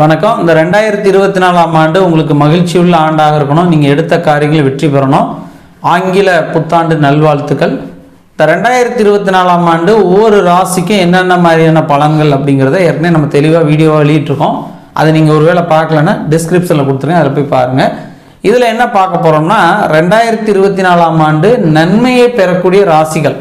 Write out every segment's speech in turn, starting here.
வணக்கம். இந்த ரெண்டாயிரத்தி இருபத்தி நாலாம் ஆண்டு உங்களுக்கு மகிழ்ச்சியுள்ள ஆண்டாக இருக்கணும். நீங்கள் எடுத்த காரியங்களை வெற்றி பெறணும். ஆங்கில புத்தாண்டு நல்வாழ்த்துக்கள். இந்த ரெண்டாயிரத்தி இருபத்தி நாலாம் ஆண்டு ஒவ்வொரு ராசிக்கும் என்னென்ன மாதிரியான பலன்கள் அப்படிங்கிறத ஏற்கனவே நம்ம தெளிவாக வீடியோவாக வெளியிட்ருக்கோம் அதை நீங்கள் ஒருவேளை பார்க்கலன்னா டிஸ்கிரிப்ஷனில் கொடுத்துருங்க. அதில் போய் பாருங்கள் இதில் என்ன பார்க்க போகிறோம்னா ரெண்டாயிரத்தி இருபத்தி நாலாம் ஆண்டு நன்மையை பெறக்கூடிய ராசிகள்.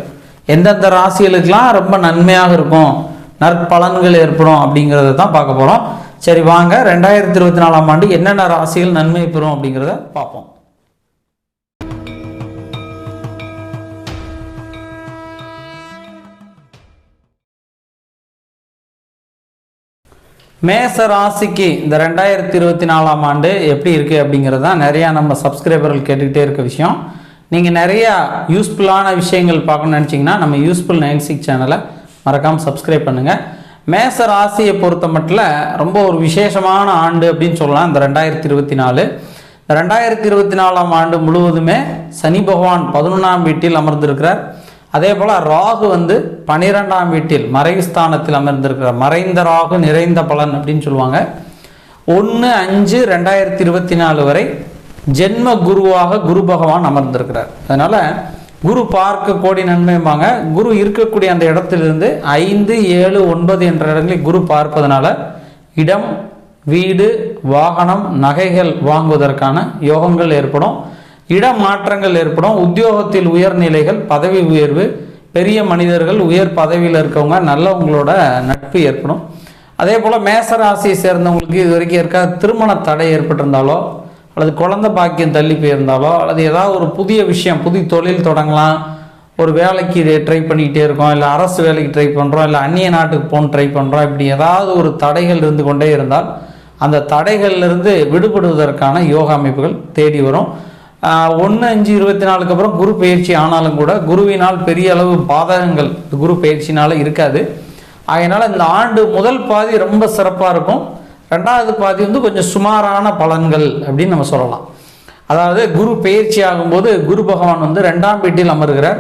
எந்தெந்த ராசிகளுக்கெல்லாம் ரொம்ப நன்மையாக இருக்கும் நற்பலன்கள் ஏற்படும் அப்படிங்கிறத தான் பார்க்க போகிறோம் சரி வாங்க. ரெண்டாயிரத்தி இருபத்தி நாலாம் ஆண்டு என்னென்ன ராசிகள் நன்மை பெறும் அப்படிங்கிறத பார்ப்போம். மேச ராசிக்கு இந்த ரெண்டாயிரத்தி இருபத்தி நாலாம் ஆண்டு எப்படி இருக்குது அப்படிங்கிறது தான் நிறையா நம்ம சப்ஸ்கிரைபர்கள் கேட்டுக்கிட்டே இருக்க விஷயம். நீங்கள் நிறையா யூஸ்ஃபுல்லான விஷயங்கள் பார்க்கணும்னு நினச்சிங்கன்னா நம்ம யூஸ்ஃபுல் நைன் சிக்ஸ் சேனலை மறக்காமல் சப்ஸ்கிரைப் பண்ணுங்கள் மேச ராசியை பொறுத்த மட்டும் ரொம்ப ஒரு விசேஷமான ஆண்டு அப்படின்னு சொல்லலாம். இந்த ரெண்டாயிரத்தி இருபத்தி நாலு. இந்த ரெண்டாயிரத்தி இருபத்தி நாலாம் ஆண்டு முழுவதுமே சனி பகவான் பதினொன்றாம் வீட்டில் அமர்ந்திருக்கிறார். அதே போல் ராகு வந்து பனிரெண்டாம் வீட்டில் மறைவு ஸ்தானத்தில் அமர்ந்திருக்கிறார். மறைந்த ராகு நிறைந்த பலன் அப்படின்னு சொல்லுவாங்க. ஒன்று அஞ்சு ரெண்டாயிரத்தி இருபத்தி நாலு வரை ஜென்ம குருவாக குரு பகவான் அமர்ந்திருக்கிறார். அதனால் குரு பார்க்க கோடி நன்மைம்பாங்க. குரு இருக்கக்கூடிய அந்த இடத்திலிருந்து ஐந்து ஏழு ஒன்பது என்ற இடங்களில் குரு பார்ப்பதனால இடம் வீடு வாகனம் நகைகள் வாங்குவதற்கான யோகங்கள் ஏற்படும். இடம் மாற்றங்கள் ஏற்படும். உத்தியோகத்தில் உயர்நிலைகள் பதவி உயர்வு பெரிய மனிதர்கள் உயர் பதவியில் இருக்கவங்க நல்லவங்களோட நட்பு ஏற்படும். அதே போல் மேசராசியை சேர்ந்தவங்களுக்கு இது வரைக்கும் இருக்க திருமண தடை ஏற்பட்டிருந்தாலோ அல்லது குழந்தை பாக்கியம் தள்ளி போயிருந்தாலோ அல்லது ஏதாவது ஒரு புதிய விஷயம் புதிய தொழில் தொடங்கலாம் ஒரு வேலைக்கு ட்ரை பண்ணிக்கிட்டே இருக்கோம் இல்லை அரசு வேலைக்கு ட்ரை பண்ணுறோம் இல்லை அந்நிய நாட்டுக்கு போகணும் ட்ரை பண்ணுறோம் இப்படி ஏதாவது ஒரு தடைகள் இருந்து கொண்டே இருந்தால் அந்த தடைகள்லேருந்து விடுபடுவதற்கான யோகா அமைப்புகள் தேடி வரும். ஒன்று அஞ்சு இருபத்தி நாலுக்கு அப்புறம் குரு பயிற்சி ஆனாலும் கூட குருவினால் பெரிய அளவு பாதகங்கள் குரு பயிற்சினால் இருக்காது. அதனால் இந்த ஆண்டு முதல் பாதி ரொம்ப சிறப்பாக இருக்கும். ரெண்டாவது பாதி வந்து கொஞ்சம் சுமாரான பலன்கள் அப்படின்னு நம்ம சொல்லலாம். அதாவது குரு பயிற்சி ஆகும்போது குரு பகவான் வந்து ரெண்டாம் வீட்டில் அமர்கிறார்.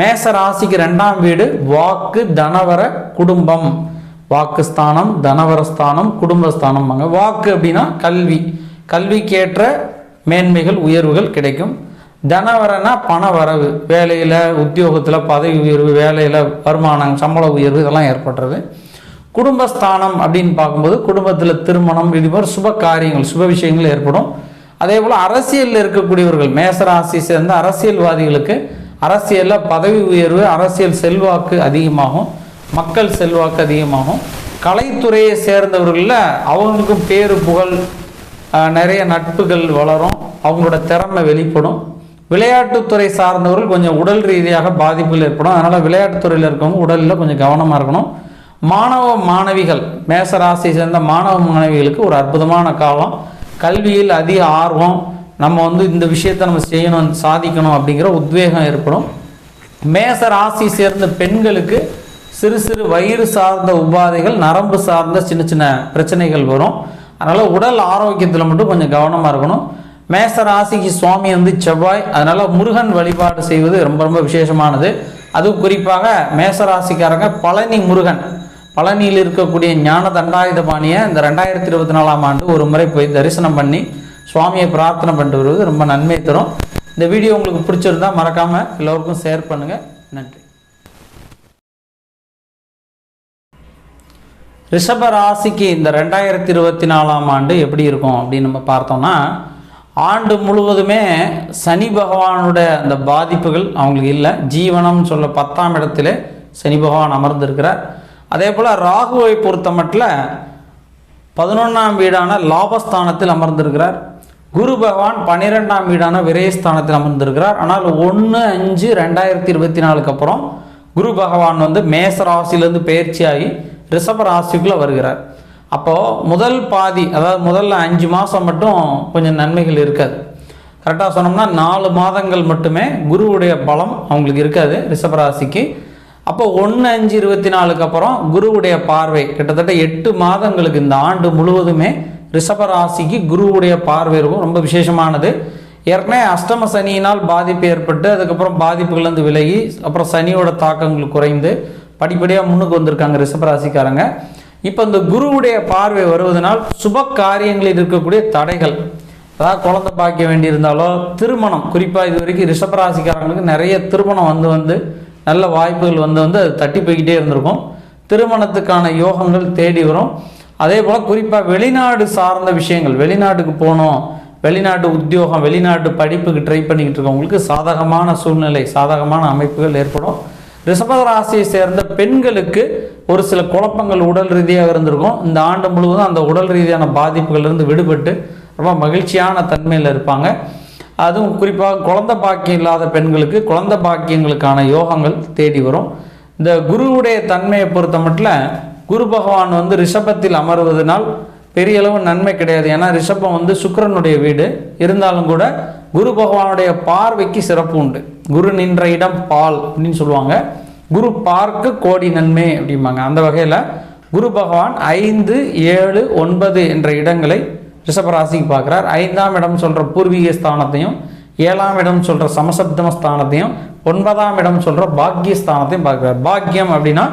மேச ராசிக்கு ரெண்டாம் வீடு வாக்கு தனவர குடும்பம். வாக்குஸ்தானம் தனவரஸ்தானம் குடும்பஸ்தானம் வாக்கு அப்படின்னா கல்வி. கல்விக்கேற்ற மேன்மைகள் உயர்வுகள் கிடைக்கும். தனவரனா பண வரவு. வேலையில் உத்தியோகத்தில் பதவி உயர்வு வேலையில் வருமானம் சம்பள உயர்வு இதெல்லாம் ஏற்படுறது. குடும்பஸ்தானம் அப்படின்னு பார்க்கும்போது குடும்பத்தில் திருமணம் இது மாதிரி சுப காரியங்கள் சுப விஷயங்கள் ஏற்படும். அதே போல் அரசியலில் இருக்கக்கூடியவர்கள் மேசராசி சேர்ந்த அரசியல்வாதிகளுக்கு அரசியலில் பதவி உயர்வு அரசியல் செல்வாக்கு அதிகமாகும் மக்கள் செல்வாக்கு அதிகமாகும். கலைத்துறையை சேர்ந்தவர்களில் அவங்களுக்கும் பேரு புகழ் நிறைய நட்புகள் வளரும் அவங்களோட திறமை வெளிப்படும். விளையாட்டுத்துறை சார்ந்தவர்கள் கொஞ்சம் உடல் ரீதியாக பாதிப்புகள் ஏற்படும். அதனால் விளையாட்டுத்துறையில் இருக்கவங்க உடலில் கொஞ்சம் கவனமாக இருக்கணும். மாணவ மாணவிகள் மேச ராசியை சேர்ந்த மாணவ மாணவிகளுக்கு ஒரு அற்புதமான காலம். கல்வியில் அதிக ஆர்வம். நம்ம வந்து இந்த விஷயத்தை நம்ம செய்யணும் சாதிக்கணும் அப்படிங்கிற உத்வேகம் ஏற்படும். மேச ராசி சேர்ந்த பெண்களுக்கு சிறு சிறு வயிறு சார்ந்த உபாதைகள் நரம்பு சார்ந்த சின்ன சின்ன பிரச்சனைகள் வரும். அதனால் உடல் ஆரோக்கியத்தில் மட்டும் கொஞ்சம் கவனமாக இருக்கணும். மேச ராசிக்கு சுவாமி வந்து செவ்வாய். அதனால் முருகன் வழிபாடு செய்வது ரொம்ப ரொம்ப விசேஷமானது. அதுவும் குறிப்பாக மேச ராசிக்காரங்க பழனி முருகன். பழனியில் இருக்கக்கூடிய ஞான தண்டாயுதபாணியை இந்த ரெண்டாயிரத்தி இருபத்தி நாலாம் ஆண்டு ஒரு முறை போய் தரிசனம் பண்ணி சுவாமியை பிரார்த்தனை பண்ணிட்டு வருவது ரொம்ப நன்மை தரும். இந்த வீடியோ உங்களுக்கு பிடிச்சிருந்தா மறக்காமல் எல்லோருக்கும் ஷேர் பண்ணுங்கள் நன்றி. ரிஷப ராசிக்கு இந்த ரெண்டாயிரத்தி இருபத்தி நாலாம் ஆண்டு எப்படி இருக்கும் அப்படின்னு நம்ம பார்த்தோம்னா ஆண்டு முழுவதுமே சனி பகவானோட அந்த பாதிப்புகள் அவங்களுக்கு இல்லை. ஜீவனம் சொல்ல பத்தாம் இடத்துல சனி பகவான் அமர்ந்திருக்கிறார். அதே போல் ராகுவை பொறுத்த மட்டில் பதினொன்றாம் வீடான லாபஸ்தானத்தில் அமர்ந்திருக்கிறார். குரு பகவான் பன்னிரெண்டாம் வீடான விரயஸ்தானத்தில் அமர்ந்திருக்கிறார். ஆனால் ஒன்று அஞ்சு ரெண்டாயிரத்தி இருபத்தி நாலுக்கு அப்புறம் குரு பகவான் வந்து மேச ராசியிலேருந்து பயிற்சியாகி ரிஷப ராசிக்குள்ளே வருகிறார். அப்போது முதல் பாதி அதாவது முதல்ல அஞ்சு மாதம் மட்டும் கொஞ்சம் நன்மைகள் இருக்காது. கரெக்டாக சொன்னோம்னா நாலு மாதங்கள் மட்டுமே குருவுடைய பலம் அவங்களுக்கு இருக்காது ரிஷபராசிக்கு அப்போ ஒன்று அஞ்சு இருபத்தி நாலுக்கு அப்புறம் குருவுடைய பார்வை. கிட்டத்தட்ட எட்டு மாதங்களுக்கு இந்த ஆண்டு முழுவதுமே ரிஷபராசிக்கு குருவுடைய பார்வை இருக்கும். ரொம்ப விசேஷமானது. ஏற்கனவே அஷ்டம சனியினால் பாதிப்பு ஏற்பட்டு அதுக்கப்புறம் பாதிப்புகள்லேருந்து விலகி அப்புறம் சனியோட தாக்கங்கள் குறைந்து படிப்படியாக முன்னுக்கு வந்திருக்காங்க ரிஷபராசிக்காரங்க இப்போ இந்த குருவுடைய பார்வை வருவதனால் சுப காரியங்களில் இருக்கக்கூடிய தடைகள் அதாவது குழந்தை பாக்கிய வேண்டியிருந்தாலோ திருமணம் குறிப்பாக இது வரைக்கும் ரிஷபராசிக்காரங்களுக்கு நிறைய திருமணம் வந்து வந்து நல்ல வாய்ப்புகள் வந்து வந்து அது தட்டி போய்கிட்டே இருந்திருக்கும். திருமணத்துக்கான யோகங்கள் தேடி வரும். அதே போல் குறிப்பாக வெளிநாடு சார்ந்த விஷயங்கள் வெளிநாட்டுக்கு போகணும் வெளிநாட்டு உத்தியோகம் வெளிநாட்டு படிப்புக்கு ட்ரை பண்ணிக்கிட்டு இருக்கவங்களுக்கு சாதகமான சூழ்நிலை சாதகமான அமைப்புகள் ஏற்படும். ரிஷபராசியை சேர்ந்த பெண்களுக்கு ஒரு சில குழப்பங்கள் உடல் ரீதியாக இருந்திருக்கும். இந்த ஆண்டு முழுவதும் அந்த உடல் ரீதியான பாதிப்புகள்லேருந்து விடுபட்டு ரொம்ப மகிழ்ச்சியான தன்மையில் இருப்பாங்க. அதுவும் குறிப்பாக குழந்த பாக்கியம் இல்லாத பெண்களுக்கு குழந்த பாக்கியங்களுக்கான யோகங்கள் தேடி வரும். இந்த குருவுடைய தன்மையை பொறுத்த மட்டும் குரு பகவான் வந்து ரிஷபத்தில் அமர்வதனால் பெரிய அளவு நன்மை கிடையாது. ஏன்னா ரிஷபம் வந்து சுக்கரனுடைய வீடு. இருந்தாலும் கூட குரு பகவானுடைய பார்வைக்கு சிறப்பு உண்டு. குரு நின்ற இடம் பால் அப்படின்னு சொல்லுவாங்க. குரு பார்க்கு கோடி நன்மை அப்படிம்பாங்க. அந்த வகையில் குரு பகவான் ஐந்து ஏழு ஒன்பது என்ற இடங்களை ரிஷபராசிக்கு பார்க்குறார். ஐந்தாம் இடம் சொல்கிற பூர்வீக ஸ்தானத்தையும் ஏழாம் இடம் சொல்கிற சமசப்தம ஸ்தானத்தையும் ஒன்பதாம் இடம் சொல்கிற பாக்கிய ஸ்தானத்தையும் பார்க்குறார். பாக்கியம் அப்படின்னா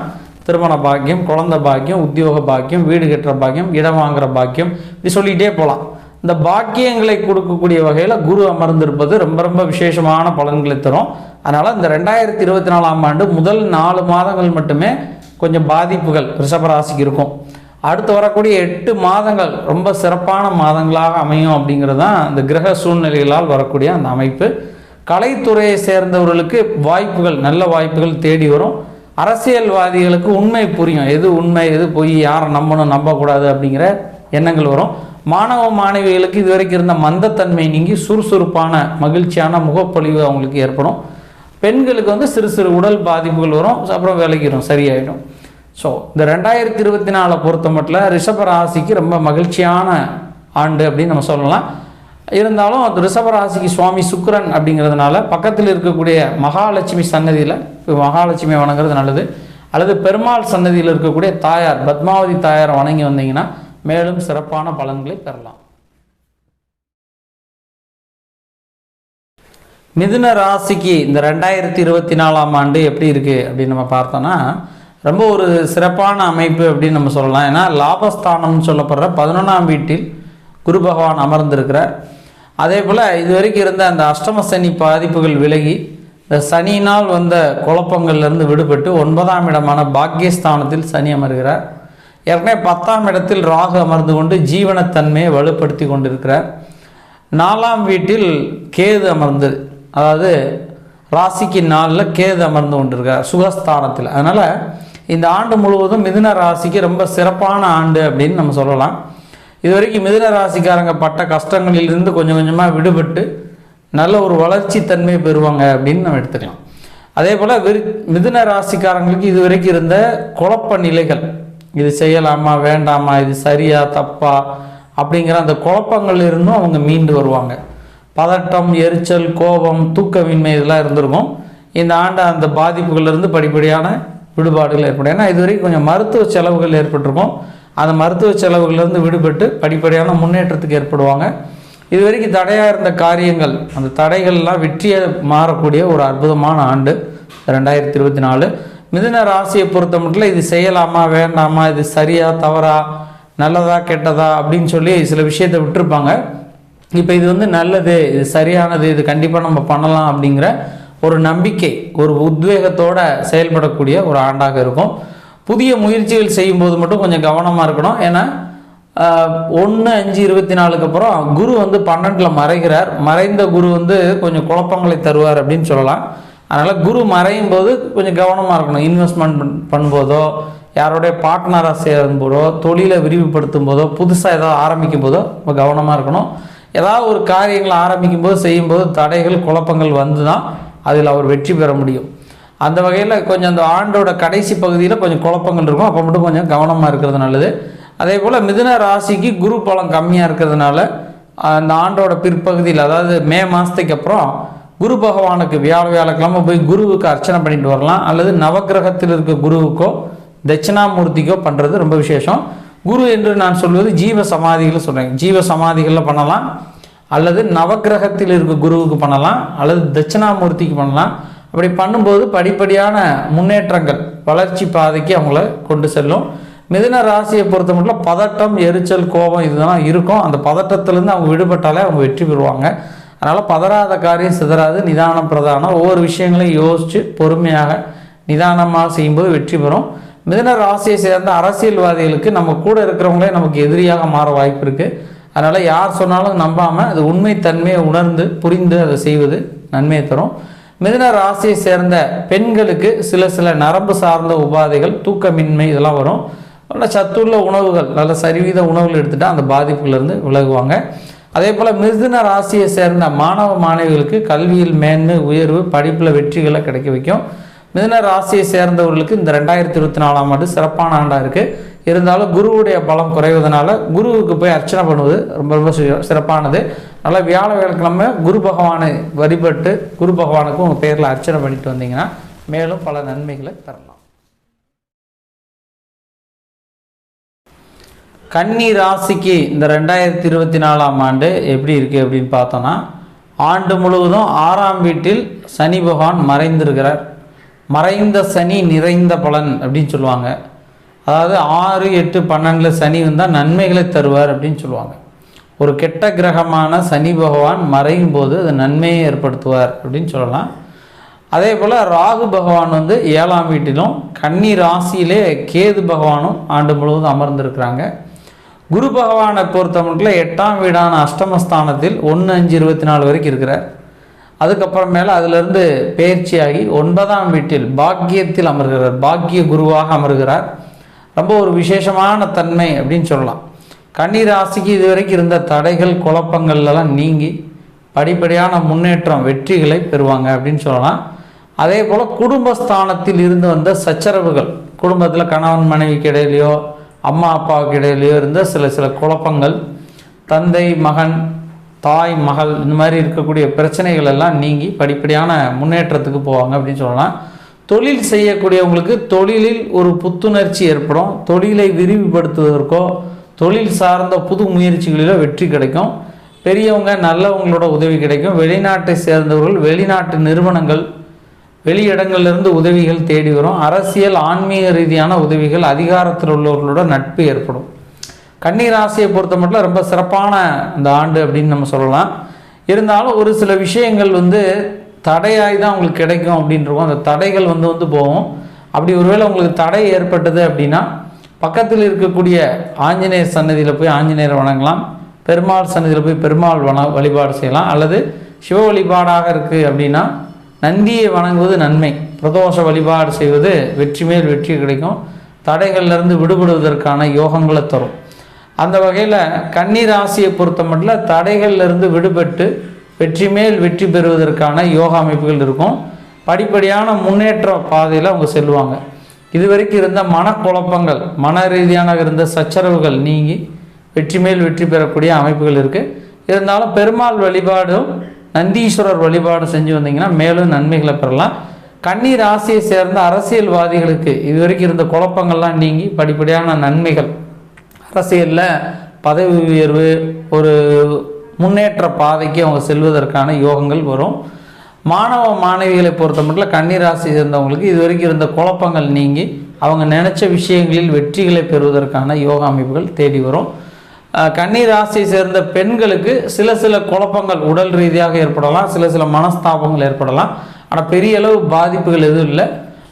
திருமண பாக்கியம் குழந்தை பாக்கியம் உத்தியோக பாக்கியம் வீடு கட்டுற பாக்கியம் இடம் வாங்குற பாக்கியம் இப்படி சொல்லிகிட்டே போகலாம் இந்த பாக்கியங்களை கொடுக்கக்கூடிய வகையில் குரு அமர்ந்திருப்பது ரொம்ப ரொம்ப விசேஷமான பலன்களை தரும். அதனால் இந்த ரெண்டாயிரத்தி இருபத்தி நாலாம் ஆண்டு முதல் நாலு மாதங்கள் மட்டுமே கொஞ்சம் பாதிப்புகள் ரிஷபராசிக்கு இருக்கும். அடுத்து வரக்கூடிய எட்டு மாதங்கள் ரொம்ப சிறப்பான மாதங்களாக அமையும் அப்படிங்கிறது தான் இந்த கிரக சூழ்நிலைகளால் வரக்கூடிய அந்த அமைப்பு. கலைத்துறையை சேர்ந்தவர்களுக்கு வாய்ப்புகள் நல்ல வாய்ப்புகள் தேடி வரும். அரசியல்வாதிகளுக்கு உண்மை புரியும். எது உண்மை எது பொய் யாரை நம்பணும் நம்பக்கூடாது அப்படிங்கிற எண்ணங்கள் வரும். மாணவ மாணவிகளுக்கு இதுவரைக்கும் இருந்த மந்தத்தன்மை நீங்கி சுறுசுறுப்பான மகிழ்ச்சியான முகப்பொழிவு அவங்களுக்கு ஏற்படும். பெண்களுக்கு வந்து சிறு சிறு உடல் பாதிப்புகள் வரும். அப்புறம் விளக்கிடும் சரியாயிடும். ஸோ இந்த ரெண்டாயிரத்தி இருபத்தி நாலை பொறுத்த மட்டும் ரிஷப ராசிக்கு ரொம்ப மகிழ்ச்சியான ஆண்டு அப்படின்னு நம்ம சொல்லலாம். இருந்தாலும் அது ரிஷப ராசிக்கு சுவாமி சுக்கிரன் அப்படிங்கிறதுனால பக்கத்தில் இருக்கக்கூடிய மகாலட்சுமி சன்னதியில் இப்போ மகாலட்சுமி வணங்குறது நல்லது. அல்லது பெருமாள் சன்னதியில் இருக்கக்கூடிய தாயார் பத்மாவதி தாயார் வணங்கி வந்தீங்கன்னா மேலும் சிறப்பான பலன்களை பெறலாம். மிதுன ராசிக்கு இந்த ரெண்டாயிரத்தி இருபத்தி நாலாம் ஆண்டு எப்படி இருக்குது அப்படின்னு நம்ம பார்த்தோன்னா ரொம்ப ஒரு சிறப்பான அமைப்பு அப்படின்னு நம்ம சொல்லலாம். ஏன்னா லாபஸ்தானம்னு சொல்லப்படுற பதினொன்றாம் வீட்டில் குரு பகவான் அமர்ந்திருக்கிறார். அதே போல் இது வரைக்கும் இருந்த அந்த அஷ்டம சனி பாதிப்புகள் விலகி இந்த சனியினால் வந்த குழப்பங்கள்லேருந்து விடுபட்டு ஒன்பதாம் இடமான பாக்கியஸ்தானத்தில் சனி அமர்கிறார். ஏற்கனவே பத்தாம் இடத்தில் ராகு அமர்ந்து கொண்டு ஜீவனத்தன்மையை வலுப்படுத்தி கொண்டிருக்கிறார். நாலாம் வீட்டில் கேது அமர்ந்து அதாவது ராசிக்கு நாளில் கேது அமர்ந்து கொண்டிருக்கிறார் சுகஸ்தானத்தில். அதனால் இந்த ஆண்டு முழுவதும் மிதுன ராசிக்கு ரொம்ப சிறப்பான ஆண்டு அப்படின்னு நம்ம சொல்லலாம். இது வரைக்கும் மிதுன ராசிக்காரங்க பட்ட கஷ்டங்களிலிருந்து கொஞ்சம் கொஞ்சமாக விடுபட்டு நல்ல ஒரு வளர்ச்சி தன்மை பெறுவாங்க அப்படின்னு நம்ம எடுத்துக்கலாம். அதே போல் விரு மிதுன ராசிக்காரங்களுக்கு இது வரைக்கும் இருந்த குழப்ப நிலைகள். இது செய்யலாமா வேண்டாமா இது சரியா தப்பா அப்படிங்கிற அந்த குழப்பங்கள் இருந்தும் அவங்க மீண்டு வருவாங்க. பதட்டம் எரிச்சல் கோபம் தூக்கமின்மை இதெல்லாம் இருந்திருக்கும். இந்த ஆண்டு அந்த பாதிப்புகள்லேருந்து படிப்படியான விடுபாடுகள் ஏற்படும். ஏன்னா இதுவரைக்கும் கொஞ்சம் மருத்துவ செலவுகள் ஏற்பட்டிருக்கும். அந்த மருத்துவ செலவுகள்லேருந்து விடுபட்டு படிப்படியான முன்னேற்றத்துக்கு ஏற்படுவாங்க. இது வரைக்கும் தடையாக இருந்த காரியங்கள் அந்த தடைகள்லாம் வெற்றியை மாறக்கூடிய ஒரு அற்புதமான ஆண்டு ரெண்டாயிரத்தி இருபத்தி நாலு மிதுன ராசியை பொறுத்த மட்டும் இது செய்யலாமா வேண்டாமா இது சரியா தவறா நல்லதா கெட்டதா அப்படின்னு சொல்லி சில விஷயத்தை விட்டுருப்பாங்க. இப்போ இது வந்து நல்லது இது சரியானது இது கண்டிப்பாக நம்ம பண்ணலாம் அப்படிங்கிற ஒரு நம்பிக்கை ஒரு உத்வேகத்தோடு செயல்படக்கூடிய ஒரு ஆண்டாக இருக்கும். புதிய முயற்சிகள் செய்யும்போது மட்டும் கொஞ்சம் கவனமாக இருக்கணும். ஏன்னா ஒன்று அஞ்சு இருபத்தி நாலுக்கு அப்புறம் குரு வந்து பன்னெண்டில் மறைகிறார். மறைந்த குரு வந்து கொஞ்சம் குழப்பங்களை தருவார் அப்படின்னு சொல்லலாம். அதனால் குரு மறையும் போது கொஞ்சம் கவனமாக இருக்கணும். இன்வெஸ்ட்மெண்ட் பண்ணும்போதோ யாரோடைய பார்ட்னராக சேரும் போதோ தொழிலை விரிவுபடுத்தும் போதோ புதுசாக ஏதாவது ஆரம்பிக்கும் போதோ ரொம்ப கவனமாக இருக்கணும். ஏதாவது ஒரு காரியங்களை ஆரம்பிக்கும் போது செய்யும்போது தடைகள் குழப்பங்கள் வந்து தான் அதில் அவர் வெற்றி பெற முடியும். அந்த வகையில் கொஞ்சம் அந்த ஆண்டோட கடைசி பகுதியில் கொஞ்சம் குழப்பங்கள் இருக்கும். அப்போ மட்டும் கொஞ்சம் கவனமாக இருக்கிறது நல்லது. அதே போல் மிதுன ராசிக்கு குரு பலம் கம்மியாக இருக்கிறதுனால அந்த ஆண்டோட பிற்பகுதியில் அதாவது மே மாதத்துக்கு அப்புறம் குரு பகவானுக்கு வியாழ வியாழக்கிழமை போய் குருவுக்கு அர்ச்சனை பண்ணிட்டு வரலாம். அல்லது நவக்கிரகத்தில் இருக்க குருவுக்கோ தட்சிணாமூர்த்திக்கோ பண்ணுறது ரொம்ப விசேஷம். குரு என்று நான் சொல்வது ஜீவ சமாதிகள் சொல்கிறேன் ஜீவ சமாதிகளில் பண்ணலாம். அல்லது நவக்கிரகத்தில் இருக்க குருவுக்கு பண்ணலாம் அல்லது தட்சிணாமூர்த்திக்கு பண்ணலாம். அப்படி பண்ணும்போது படிப்படியான முன்னேற்றங்கள் வளர்ச்சி பாதைக்கு அவங்கள கொண்டு செல்லும். மிதின ராசியை பொறுத்த மட்டும் பதட்டம் எரிச்சல் கோபம் இதெல்லாம் இருக்கும். அந்த பதட்டத்திலேருந்து அவங்க விடுபட்டாலே அவங்க வெற்றி பெறுவாங்க. அதனால் பதறாத காரியம் சிதறாது நிதானம் பிரதானம். ஒவ்வொரு விஷயங்களையும் யோசித்து பொறுமையாக நிதானமாக செய்யும்போது வெற்றி பெறும். மிதின ராசியை சேர்ந்த அரசியல்வாதிகளுக்கு நம்ம கூட இருக்கிறவங்களே நமக்கு எதிரியாக மாற வாய்ப்பு இருக்குது அதனால் யார் சொன்னாலும் நம்பாமல் அது உண்மைத்தன்மையை உணர்ந்து புரிந்து அதை செய்வது நன்மையை தரும். மிதன ராசியை சேர்ந்த பெண்களுக்கு சில சில நரம்பு சார்ந்த உபாதைகள் தூக்கமின்மை இதெல்லாம் வரும். நல்ல சத்துள்ள உணவுகள் நல்ல சரிவீத உணவுகள் எடுத்துட்டால் அந்த பாதிப்புலேருந்து விலகுவாங்க. அதே போல் மிதுன ராசியை சேர்ந்த மாணவ மாணவிகளுக்கு கல்வியில் மேன்மை உயர்வு படிப்பில் வெற்றிகளை கிடைக்க வைக்கும். மிதுன ராசியை சேர்ந்தவர்களுக்கு இந்த ரெண்டாயிரத்தி இருபத்தி நாலாம் ஆண்டு சிறப்பான ஆண்டாக இருக்குது இருந்தாலும் குருவுடைய பலம் குறைவதனால குருவுக்கு போய் அர்ச்சனை பண்ணுவது ரொம்ப ரொம்ப சிறப்பானது. நல்லா வியாழ வியாழக்கிழமை குரு பகவானை வழிபட்டு குரு பகவானுக்கும் உங்கள் பேரில் அர்ச்சனை பண்ணிட்டு வந்தீங்கன்னா மேலும் பல நன்மைகளை பெறலாம் கன்னி ராசிக்கு இந்த ரெண்டாயிரத்தி இருபத்தி நாலாம் ஆண்டு எப்படி இருக்குது அப்படின்னு பார்த்தோன்னா ஆண்டு முழுவதும் ஆறாம் வீட்டில் சனி பகவான் மறைந்திருக்கிறார். மறைந்த சனி நிறைந்த பலன் அப்படின்னு சொல்லுவாங்க. அதாவது ஆறு எட்டு பன்னெண்டில் சனி வந்தால் நன்மைகளை தருவார் அப்படின்னு சொல்லுவாங்க. ஒரு கெட்ட கிரகமான சனி பகவான் மறையும் போது அது நன்மையை ஏற்படுத்துவார் அப்படின்னு சொல்லலாம். அதே போல் ராகு பகவான் வந்து ஏழாம் வீட்டிலும் கன்னி ராசியிலே கேது பகவானும் ஆண்டு முழுவதும் அமர்ந்திருக்கிறாங்க. குரு பகவானை பொறுத்த மட்டும் எட்டாம் வீடான அஷ்டமஸ்தானத்தில் ஒன்று அஞ்சு இருபத்தி நாலு வரைக்கும் இருக்கிறார். அதுக்கப்புறம் மேலே அதிலிருந்து பயிற்சியாகி ஒன்பதாம் வீட்டில் பாக்கியத்தில் அமர்கிறார். பாக்கிய குருவாக அமர்கிறார். ரொம்ப ஒரு விசேஷமான தன்மை அப்படின்னு சொல்லலாம். கன்னி ராசிக்கு இதுவரைக்கும் இருந்த தடைகள் குழப்பங்கள்லாம் நீங்கி படிப்படியான முன்னேற்றம் வெற்றிகளை பெறுவாங்க அப்படின்னு சொல்லலாம். அதே போல் குடும்பஸ்தானத்தில் இருந்து வந்த சச்சரவுகள் குடும்பத்தில் கணவன் மனைவிக்கு இடையிலையோ அம்மா அப்பாவுக்கு இடையிலையோ இருந்த சில சில குழப்பங்கள் தந்தை மகன் தாய் மகள் இந்த மாதிரி இருக்கக்கூடிய பிரச்சனைகள் எல்லாம் நீங்கி படிப்படியான முன்னேற்றத்துக்கு போவாங்க அப்படின்னு சொல்லலாம். தொழில் செய்யக்கூடியவங்களுக்கு தொழிலில் ஒரு புத்துணர்ச்சி ஏற்படும். தொழிலை விரிவுபடுத்துவதற்கோ தொழில் சார்ந்த புது முயற்சிகளிலோ வெற்றி கிடைக்கும். பெரியவங்க நல்லவங்களோட உதவி கிடைக்கும். வெளிநாட்டை சேர்ந்தவர்கள் வெளிநாட்டு நிறுவனங்கள் வெளி இடங்கள்லேருந்து உதவிகள் தேடி வரும். அரசியல் ஆன்மீக ரீதியான உதவிகள் அதிகாரத்தில் உள்ளவர்களோட நட்பு ஏற்படும். கன்னிராசியை பொறுத்த மட்டும் ரொம்ப சிறப்பான இந்த ஆண்டு அப்படின்னு நம்ம சொல்லலாம். இருந்தாலும் ஒரு சில விஷயங்கள் வந்து தடையாகி தான் உங்களுக்கு கிடைக்கும் அப்படின்றவோம் அந்த தடைகள் வந்து வந்து போகும். அப்படி ஒருவேளை உங்களுக்கு தடை ஏற்பட்டது அப்படின்னா பக்கத்தில் இருக்கக்கூடிய ஆஞ்சநேயர் சன்னதியில் போய் ஆஞ்சநேயர் வணங்கலாம். பெருமாள் சன்னதியில் போய் பெருமாள் வண வழிபாடு செய்யலாம். அல்லது சிவ வழிபாடாக இருக்குது அப்படின்னா நந்தியை வணங்குவது நன்மை. பிரதோஷ வழிபாடு செய்வது வெற்றி மேல் வெற்றி கிடைக்கும். தடைகள்லேருந்து விடுபடுவதற்கான யோகங்களை தரும். அந்த வகையில் கன்னி ராசியை பொறுத்த மட்டும் தடைகள்லேருந்து விடுபட்டு வெற்றி மேல் வெற்றி பெறுவதற்கான யோகா அமைப்புகள் இருக்கும். படிப்படியான முன்னேற்ற பாதையில் அவங்க செல்லுவாங்க. இதுவரைக்கும் இருந்த மனக்குழப்பங்கள் மன ரீதியான இருந்த சச்சரவுகள் நீங்கி வெற்றி மேல் வெற்றி பெறக்கூடிய அமைப்புகள் இருக்குது இருந்தாலும் பெருமாள் வழிபாடும் நந்தீஸ்வரர் வழிபாடும் செஞ்சு வந்தீங்கன்னா மேலும் நன்மைகளை பெறலாம். கன்னி ராசியை சேர்ந்த அரசியல்வாதிகளுக்கு இதுவரைக்கும் இருந்த குழப்பங்கள்லாம் நீங்கி படிப்படியான நன்மைகள். அரசியலில் பதவி உயர்வு ஒரு முன்னேற்ற பாதைக்கு அவங்க செல்வதற்கான யோகங்கள் வரும். மாணவ மாணவிகளை பொறுத்த மட்டும் கன்னிராசி சேர்ந்தவங்களுக்கு இதுவரைக்கும் இருந்த குழப்பங்கள் நீங்கி அவங்க நினச்ச விஷயங்களில் வெற்றிகளை பெறுவதற்கான யோகா அமைப்புகள் தேடி வரும். அஹ் கன்னி ராசியை சேர்ந்த பெண்களுக்கு சில சில குழப்பங்கள் உடல் ரீதியாக ஏற்படலாம் சில சில மனஸ்தாபங்கள் ஏற்படலாம். ஆனால் பெரிய அளவு பாதிப்புகள் எதுவும் இல்லை.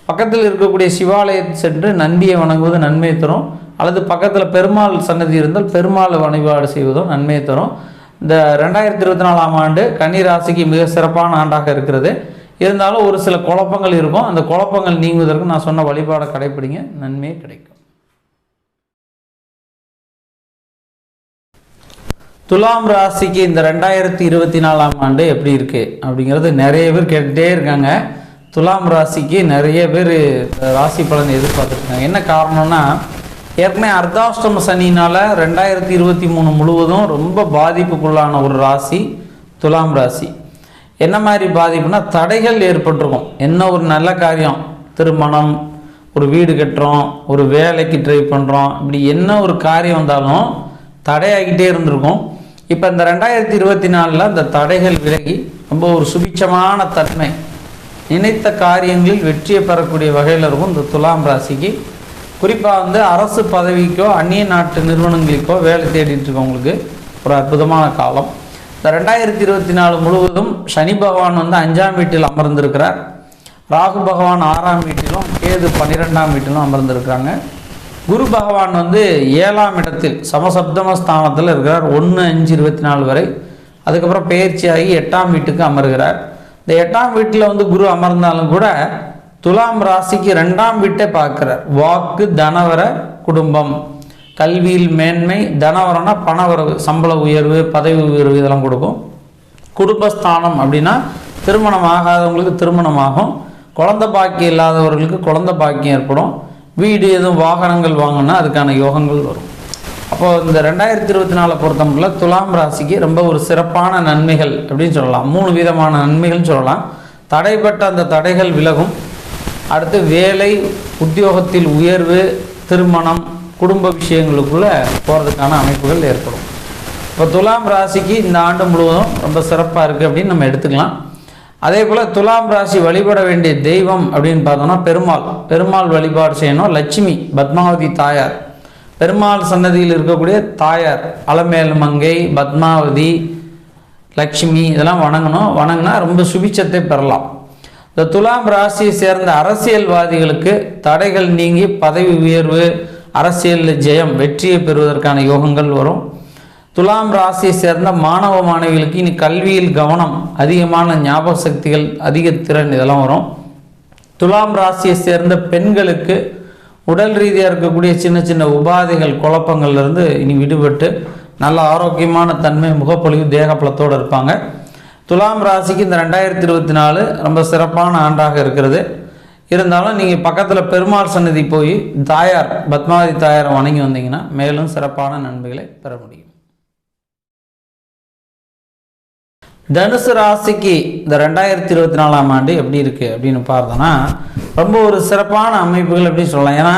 பக்கத்தில் இருக்கக்கூடிய சிவாலயத்தை சென்று நந்தியை வணங்குவது நன்மை தரும். அல்லது பக்கத்தில் பெருமாள் சன்னதி இருந்தால் பெருமாள் வழிபாடு செய்வதும் நன்மையை தரும். இந்த ரெண்டாயிரத்தி இருபத்தி நாலாம் ஆண்டு கன்னி ராசிக்கு மிக சிறப்பான ஆண்டாக இருக்கிறது. இருந்தாலும் ஒரு சில குழப்பங்கள் இருக்கும். அந்த குழப்பங்கள் நீங்குவதற்கு நான் சொன்ன வழிபாடை கடைப்பிடிங்க. நன்மையே கிடைக்கும். துலாம் ராசிக்கு இந்த ரெண்டாயிரத்தி இருபத்தி நாலாம் ஆண்டு எப்படி இருக்கு அப்படிங்கிறது நிறைய பேர் கேட்டுட்டே இருக்காங்க. துலாம் ராசிக்கு நிறைய பேர் ராசி பலன் எதிர்பார்த்துருக்காங்க என்ன காரணம்னா ஏற்கனவே அர்த்தாஷ்டம சனினால ரெண்டாயிரத்தி இருபத்தி மூணு முழுவதும் ரொம்ப பாதிப்புக்குள்ளான ஒரு ராசி துலாம் ராசி. என்ன மாதிரி பாதிப்புனா தடைகள் ஏற்பட்டிருக்கும். என்ன ஒரு நல்ல காரியம்? திருமணம் ஒரு வீடு கட்டுறோம் ஒரு வேலைக்கு ட்ரை பண்ணுறோம் இப்படி என்ன ஒரு காரியம் வந்தாலும் தடையாகிட்டே இருந்திருக்கும். இப்போ இந்த ரெண்டாயிரத்தி இருபத்தி நாலில் அந்த தடைகள் விலகி ரொம்ப ஒரு சுபிச்சமான தன்மை. நினைத்த காரியங்களில் வெற்றியை பெறக்கூடிய வகையில் இருக்கும் இந்த துலாம் ராசிக்கு குறிப்பாக வந்து அரசு பதவிக்கோ அந்நிய நாட்டு நிறுவனங்களுக்கோ வேலை தேடிட்டு இருக்கவங்களுக்கு ஒரு அற்புதமான காலம். இந்த ரெண்டாயிரத்தி இருபத்தி நாலு முழுவதும் சனி பகவான் வந்து அஞ்சாம் வீட்டில் அமர்ந்திருக்கிறார். ராகு பகவான் ஆறாம் வீட்டிலும் கேது பன்னிரெண்டாம் வீட்டிலும் அமர்ந்திருக்கிறாங்க. குரு பகவான் வந்து ஏழாம் இடத்தில் சமசப்தம ஸ்தானத்தில் இருக்கிறார். ஒன்று அஞ்சு இருபத்தி நாலு வரை. அதுக்கப்புறம் பயிற்சியாகி எட்டாம் வீட்டுக்கு அமர்கிறார். இந்த எட்டாம் வீட்டில் வந்து குரு அமர்ந்தாலும் கூட துலாம் ராசிக்கு ரெண்டாம் வீட்டை பார்க்கிறார். வாக்கு தனவர குடும்பம். கல்வியில் மேன்மை தனவரம்னா பணவரவு சம்பள உயர்வு பதவி உயர்வு இதெல்லாம் கொடுக்கும். குடும்பஸ்தானம் அப்படின்னா திருமணம் ஆகாதவங்களுக்கு திருமணம் ஆகும் குழந்தை பாக்கியம் இல்லாதவர்களுக்கு குழந்தை பாக்கியம் ஏற்படும். வீடு எதுவும் வாகனங்கள் வாங்கினா அதுக்கான யோகங்கள் வரும். அப்போது இந்த ரெண்டாயிரத்தி இருபத்தி நாலு பொறுத்தமட்டில் துலாம் ராசிக்கு ரொம்ப ஒரு சிறப்பான நன்மைகள் அப்படின்னு சொல்லலாம். மூணு விதமான நன்மைகள்னு சொல்லலாம். தடைப்பட்ட அந்த தடைகள் விலகும். அடுத்து வேலை உத்தியோகத்தில் உயர்வு திருமணம் குடும்ப விஷயங்களுக்குள்ளே போகிறதுக்கான அமைப்புகள் ஏற்படும். இப்போ துலாம் ராசிக்கு இந்த ஆண்டு முழுவதும் ரொம்ப சிறப்பாக இருக்குது அப்படின்னு நம்ம எடுத்துக்கலாம். அதே போல் துலாம் ராசி வழிபட வேண்டிய தெய்வம் அப்படின்னு பார்த்தோம்னா பெருமாள். பெருமாள் வழிபாடு செய்யணும். லட்சுமி பத்மாவதி தாயார். பெருமாள் சன்னதியில் இருக்கக்கூடிய தாயார். அலமேல் மங்கை பத்மாவதி லட்சுமி இதெல்லாம் வணங்கணும். வணங்கினா ரொம்ப சுபிச்சத்தை பெறலாம். இந்த துலாம் ராசியை சேர்ந்த அரசியல்வாதிகளுக்கு தடைகள் நீங்கி பதவி உயர்வு அரசியலில் ஜெயம் வெற்றியை பெறுவதற்கான யோகங்கள் வரும். துலாம் ராசியை சேர்ந்த மாணவ மாணவிகளுக்கு இனி கல்வியில் கவனம் அதிகமான ஞாபக சக்திகள் அதிக திறன் இதெல்லாம் வரும். துலாம் ராசியை சேர்ந்த பெண்களுக்கு உடல் ரீதியாக இருக்கக்கூடிய சின்ன சின்ன உபாதைகள் குழப்பங்கள்லேருந்து இனி விடுபட்டு நல்ல ஆரோக்கியமான தன்மை முகப்பொழிவு தேகப்பலத்தோடு இருப்பாங்க. துலாம் ராசிக்கு இந்த ரெண்டாயிரத்தி இருபத்தி நாலு ரொம்ப சிறப்பான ஆண்டாக இருக்கிறது. இருந்தாலும் நீங்கள் பக்கத்தில் பெருமாள் சன்னதி போய் தாயார் பத்மாவதி தாயாரை வணங்கி வந்தீங்கன்னா மேலும் சிறப்பான நன்மைகளை பெற முடியும். தனுசு ராசிக்கு இந்த ரெண்டாயிரத்தி இருபத்தி நாலாம் ஆண்டு எப்படி இருக்குது அப்படின்னு பார்த்தோன்னா ரொம்ப ஒரு சிறப்பான அமைப்புகள் அப்படின்னு சொல்லலாம். ஏன்னா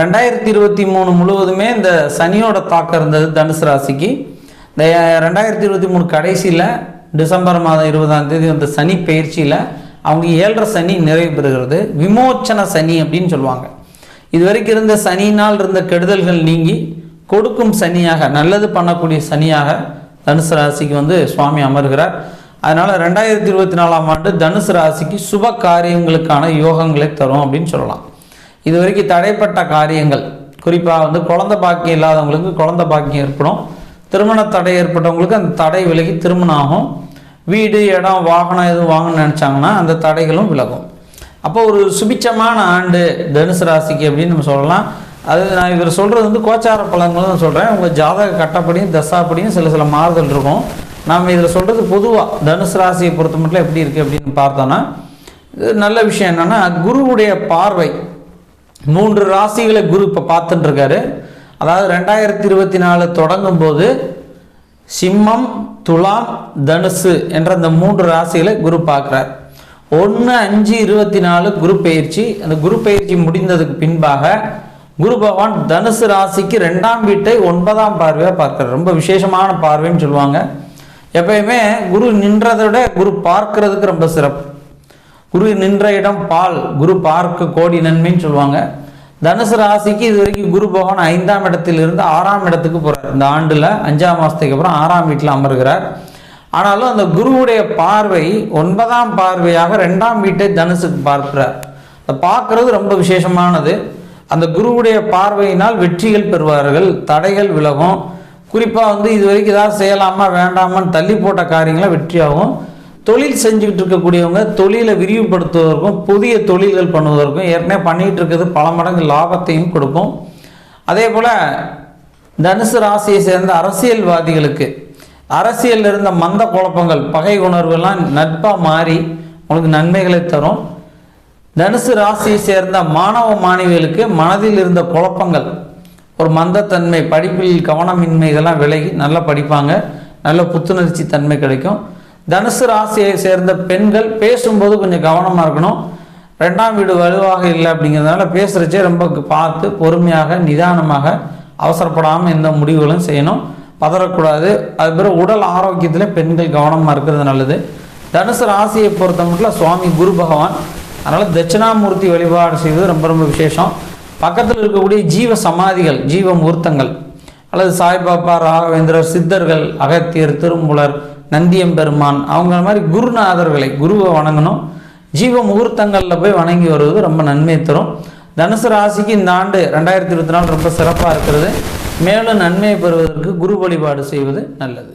ரெண்டாயிரத்தி இருபத்தி மூணு முழுவதுமே இந்த சனியோட தாக்கம் இருந்தது தனுசு ராசிக்கு. இந்த ரெண்டாயிரத்தி இருபத்தி மூணு கடைசியில் டிசம்பர் மாதம் இருபதாம் தேதி அந்த சனி பயிற்சியில் அவங்க ஏழரை சனி நிறைவு பெறுகிறது. விமோச்சன சனி அப்படின்னு சொல்லுவாங்க. இது வரைக்கும் இருந்த சனியினால் இருந்த கெடுதல்கள் நீங்கி கொடுக்கும் சனியாக நல்லது பண்ணக்கூடிய சனியாக தனுசு ராசிக்கு வந்து சுவாமி அமர்கிறார். அதனால் ரெண்டாயிரத்தி இருபத்தி நாலாம் ஆண்டு தனுசு ராசிக்கு சுப காரியங்களுக்கான யோகங்களை தரும் அப்படின்னு சொல்லலாம். இது வரைக்கும் தடைப்பட்ட காரியங்கள் குறிப்பாக வந்து குழந்தை பாக்கியம் இல்லாதவங்களுக்கு குழந்தை பாக்கியம் ஏற்படும். திருமண தடை ஏற்பட்டவங்களுக்கு அந்த தடை விலகி திருமணம் ஆகும். வீடு இடம் வாகனம் எதுவும் வாங்கணும்னு நினச்சாங்கன்னா அந்த தடைகளும் விலகும். அப்போ ஒரு சுபிச்சமான ஆண்டு தனுசு ராசிக்கு அப்படின்னு நம்ம சொல்லலாம். அது நான் இவர் சொல்கிறது வந்து கோச்சார பலன்கள் சொல்கிறேன் உங்கள் ஜாதக கட்டப்படியும் தசாப்படியும் சில சில மாறுதல் இருக்கும். நாம் இதில் சொல்கிறது பொதுவாக தனுசு ராசியை பொறுத்த மட்டும் எப்படி இருக்குது அப்படின்னு பார்த்தோன்னா நல்ல விஷயம் என்னென்னா குருவுடைய பார்வை மூன்று ராசிகளை குரு இப்போ பார்த்துட்டுருக்காரு அதாவது ரெண்டாயிரத்தி இருபத்தி நாலு தொடங்கும் போது சிம்மம் துலாம் தனுசு என்ற அந்த மூன்று ராசிகளை குரு பார்க்குறார். ஒன்று அஞ்சு இருபத்தி நாலு குரு பயிற்சி. அந்த குரு பயிற்சி முடிந்ததுக்கு பின்பாக குரு பகவான் தனுசு ராசிக்கு ரெண்டாம் வீட்டை ஒன்பதாம் பார்வையாக பார்க்கிறார். ரொம்ப விசேஷமான பார்வைன்னு சொல்லுவாங்க. எப்பயுமே குரு நின்றதை விட குரு பார்க்கறதுக்கு ரொம்ப சிறப்பு. குரு நின்ற இடம் பால் குரு பார்க்க கோடி நன்மைன்னு சொல்லுவாங்க. தனுசு ராசிக்கு இது வரைக்கும் குரு பகவான் ஐந்தாம் இடத்திலிருந்து ஆறாம் இடத்துக்கு போகிறார் இந்த ஆண்டில் அஞ்சாம் மாதத்துக்கு அப்புறம் ஆறாம் வீட்டில் அமர்கிறார். ஆனாலும் அந்த குருவுடைய பார்வை ஒன்பதாம் பார்வையாக ரெண்டாம் வீட்டை தனுசுக்கு பார்க்கிறார். அதை பார்க்கறது ரொம்ப விசேஷமானது. அந்த குருவுடைய பார்வையினால் வெற்றிகள் பெறுவார்கள் தடைகள் விலகும். குறிப்பாக வந்து இது வரைக்கும் ஏதாவது செய்யலாமா வேண்டாமான்னு தள்ளி போட்ட காரியங்களை வெற்றியாகும். தொழில் செஞ்சுக்கிட்டு இருக்கக்கூடியவங்க தொழிலை விரிவுபடுத்துவதற்கும் புதிய தொழில்கள் பண்ணுவதற்கும் ஏற்கனவே பண்ணிகிட்டு இருக்கிறது பல மடங்கு லாபத்தையும் கொடுக்கும். அதே போல் தனுசு ராசியை சேர்ந்த அரசியல்வாதிகளுக்கு அரசியலில் இருந்த மந்த குழப்பங்கள் பகை உணர்வுலாம் நட்பாக மாறி உங்களுக்கு நன்மைகளை தரும். தனுசு ராசியை சேர்ந்த மாணவ மாணவிகளுக்கு மனதில் இருந்த குழப்பங்கள் ஒரு மந்தத்தன்மை படிப்பில் கவனமின்மை இதெல்லாம் விலகி நல்லா படிப்பாங்க. நல்ல புத்துணர்ச்சி தன்மை கிடைக்கும். தனுசு ராசியை சேர்ந்த பெண்கள் பேசும்போது கொஞ்சம் கவனமாக இருக்கணும். ரெண்டாம் வீடு வலுவாக இல்லை அப்படிங்கிறதுனால பேசுகிறச்சே ரொம்ப பார்த்து பொறுமையாக நிதானமாக அவசரப்படாமல் எந்த முடிவுகளும் செய்யணும். பதறக்கூடாது. அது பிறகு உடல் ஆரோக்கியத்தில் பெண்கள் கவனமாக இருக்கிறது நல்லது. தனுசு ராசியை பொறுத்த மட்டும் சுவாமி குரு பகவான். அதனால் தட்சிணாமூர்த்தி வழிபாடு செய்வது ரொம்ப ரொம்ப விசேஷம். பக்கத்தில் இருக்கக்கூடிய ஜீவ சமாதிகள் ஜீவ முகூர்த்தங்கள் அல்லது சாய்பாபா ராகவேந்திரர் சித்தர்கள் அகத்தியர் திருமூலர் நந்தியம்பெருமான் அவங்க மாதிரி குருநாதர்களை குருவை வணங்கணும். ஜீவ முகூர்த்தங்களில் போய் வணங்கி வருவது ரொம்ப நன்மை தரும். தனுசு ராசிக்கு இந்த ஆண்டு ரெண்டாயிரத்தி இருபத்தி நாலு ரொம்ப சிறப்பாக இருக்கிறது. மேலும் நன்மையை பெறுவதற்கு குரு வழிபாடு செய்வது நல்லது.